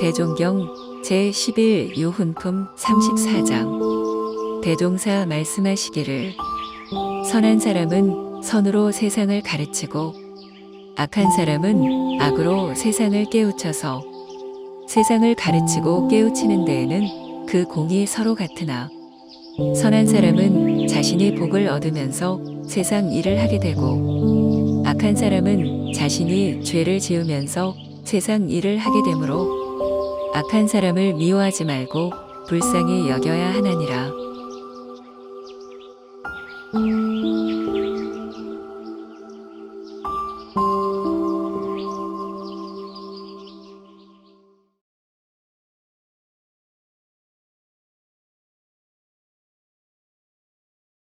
세종경 제11 유훈품 34장. 대종사 말씀하시기를 선한 사람은 선으로 세상을 가르치고 악한 사람은 악으로 세상을 깨우쳐서 세상을 가르치고 깨우치는 데에는 그 공이 서로 같으나 선한 사람은 자신이 복을 얻으면서 세상 일을 하게 되고 악한 사람은 자신이 죄를 지으면서 세상 일을 하게 되므로 악한 사람을 미워하지 말고 불쌍히 여겨야 하나니라.